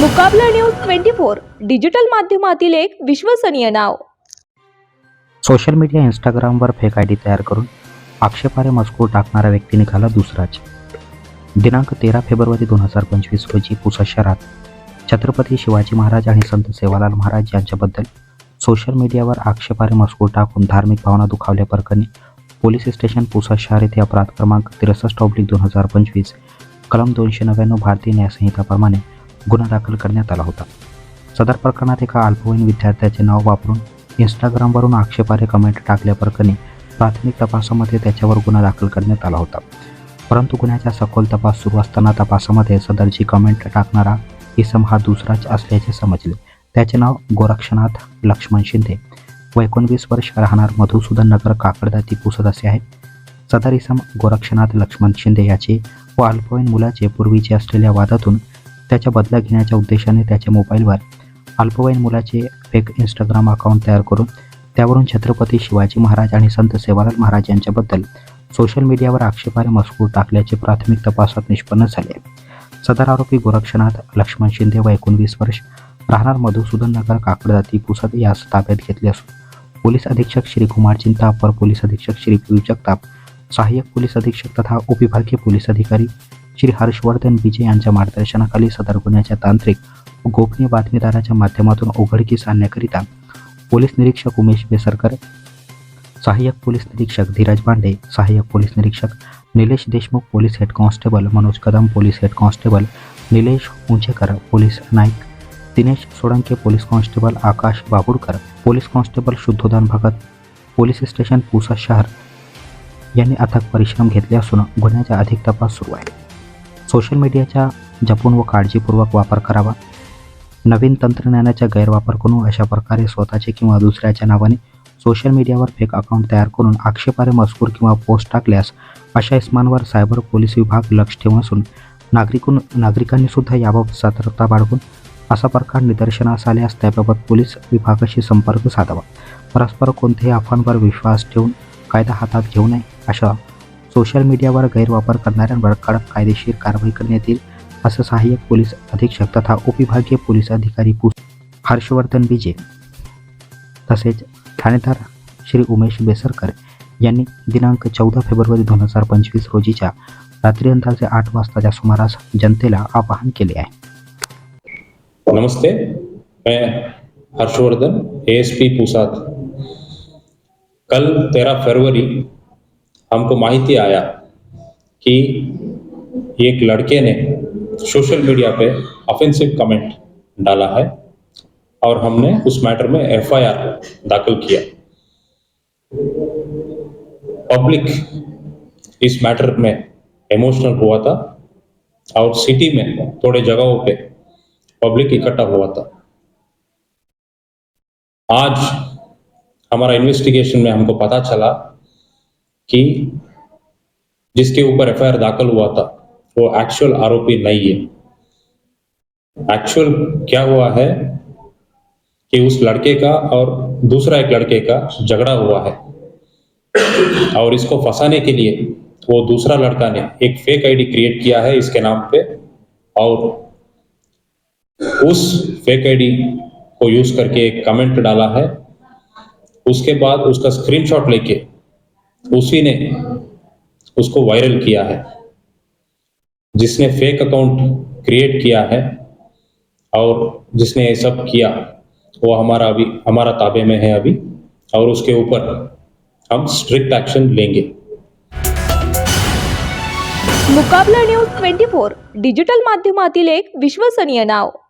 मुकाबला news twenty four digital माध्यमातील एक विश्वसनीय नाव. सोशल मीडिया इंस्टाग्रामवर फेक आय डी तयार करून आक्षेपार्ह मजकूर टाकणाऱ्या व्यक्ती निघाला दुसराच. दिनांक तेरा फेब्रुवारी दोन हजार पंचवीस रोजी पुसा शहरात छत्रपती शिवाजी महाराज आणि संत सेवालाल महाराज यांच्याबद्दल सोशल मीडियावर आक्षेपार्ह मजकूर टाकून धार्मिक भावना दुखावल्याप्रकरणी पोलीस स्टेशन पुसा शहर येथे अपराध क्रमांक त्रेसष्ट ऑब्लिक दोन हजार पंचवीस कलम दोनशे नव्याण्णव भारतीय न्यायसंहिताप्रमाणे गुन्हा दाखल करण्यात आला होता. सदर प्रकरणात एका अल्पवयीन विद्यार्थ्याचे नाव वापरून इंस्टाग्रामवरून आक्षेपार्ह कमेंट टाकल्याप्रकरणी प्राथमिक तपासामध्ये त्याच्यावर गुन्हा दाखल करण्यात आला होता. परंतु गुन्ह्याचा सखोल तपास सुरू असताना तपासामध्ये सदरची कमेंट टाकणारा इसम हा दुसराच असल्याचे समजले. त्याचे नाव गोरक्षनाथ लक्ष्मण शिंदे. व एकोणवीस वर्ष राहणार मधुसूदन नगर काकडदा पुसद असे आहे सदर इसम गोरक्षनाथ लक्ष्मण शिंदे याचे व अल्पवयीन मुलाचे पूर्वीचे असलेल्या वादातून त्याच्या बदला घेण्याच्या उद्देशाने त्याच्या मोबाईलवर अल्पवयीन मुलाचे फेक इंस्टाग्राम अकाउंट तयार करून त्यावरून छत्रपती शिवाजी महाराज आणि संत सेवालाल महाराज यांच्याबद्दल सोशल मीडियावर आक्षेपार्ह मजकूर टाकल्याचे प्राथमिक तपासात निष्पन्न झाले. सदर आरोपी गोरक्षनाथ लक्ष्मण शिंदे व एकोणवीस वर्ष राहणार मधुसूदन नगर काकडदाती पुसद यास ताब्यात घेतले असून पोलीस अधीक्षक श्री कुमार चिंता अपर पोलीस अधीक्षक श्री पियू जगताप सहाय्यक पोलीस अधीक्षक तथा उपविभागीय पोलीस अधिकारी श्री हर्षवर्धन विजय यांच्या मार्गदर्शनाखाली सदर गुन्ह्याच्या तांत्रिक व गोपनीय बातमीदाराच्या माध्यमातून उघडकीस आणण्याकरिता पोलीस निरीक्षक उमेश बेसरकर सहाय्यक पोलीस निरीक्षक धीरज बांडे सहाय्यक पोलीस निरीक्षक Nilesh Deshmukh police head constable Manoj Kadam police head constable Nilesh Unchekar police Naik Dinesh Solanke police constable Akash Baburkar police constable Shuddhodhan Bhagat police station Pusa शहर यांनी अथक परिश्रम घेतले असून गुन्ह्याचा अधिक तपास सुरू आहे. सोशल मीडियाचा जपून व काळजीपूर्वक वापर करावा. नवीन तंत्रज्ञानाचा गैरवापर करून अशा प्रकारे स्वतःचे किंवा दुसऱ्याच्या नावाने सोशल मीडियावर फेक अकाउंट तयार करून आक्षेपारे मजकूर किंवा पोस्ट टाकल्यास अशा इस्मांवर सायबर पोलीस विभाग लक्ष ठेवून असून नागरिकून नागरिकांनी सुद्धा याबाबत सतर्कता बाळगून असा प्रकार निदर्शनास आल्यास त्याबाबत पोलीस विभागाशी संपर्क साधावा. परस्पर कोणत्याही अफवांवर विश्वास ठेवून कायदा हातात घेऊ नये अशा सोशल मीडियावर गैरवापर करणाऱ्यांवर कडक कायदेशीर कारवाई करण्यात येईल असं सहाय्यक पोलीस अधीक्षक तथा उपविभागीय पोलीस अधिकारी पु. हर्षवर्धन विजय तसेच ठाणेदार श्री उमेश बेसरकर यांनी दिनांक चौदा फेब्रुवारी दोन हजार पंचवीस रोजीच्या रात्री अंदाजे आठ वाजताच्या सुमारास जनतेला आवाहन केले आहे. नमस्ते मैं हर्षवर्धन एएसपी पुसाद. कल तेरह फरवरी हमको माहिती आया कि एक लड़के ने सोशल मीडिया पे ऑफेंसिव कमेंट डाला है और हमने उस मैटर में एफआईआर दाखिल किया। पब्लिक इस मैटर में इमोशनल हुआ था और सिटी में थोड़े जगहों पे पब्लिक इकट्ठा हुआ था। आज हमारा इन्वेस्टिगेशन में हमको पता चला कि जिसके ऊपर एफआईआर दाखिल हुआ था, वो एक्चुअल आरोपी नहीं है। एक्चुअल क्या हुआ है कि उस लड़के का और दूसरा एक लड़के का झगड़ा हुआ है। और इसको फंसाने के लिए वो दूसरा लड़का ने एक फेक आईडी क्रिएट किया है इसके नाम पे, और उस फेक आईडी को यूज़ करके एक कमेंट डाला है। उसके बाद उसका स्क्रीनशॉट लेके उसी ने उसको वायरल किया है। जिसने फेक अकाउंट क्रिएट किया है और जिसने ये सब किया, वो हमारा अभी, हमारा ताबे में है अभी और उसके ऊपर हम स्ट्रिक्ट एक्शन लेंगे। मुकाबला न्यूज़ ट्वेंटी फोर, डिजिटल माध्यमातील एक विश्वसनीय नाव।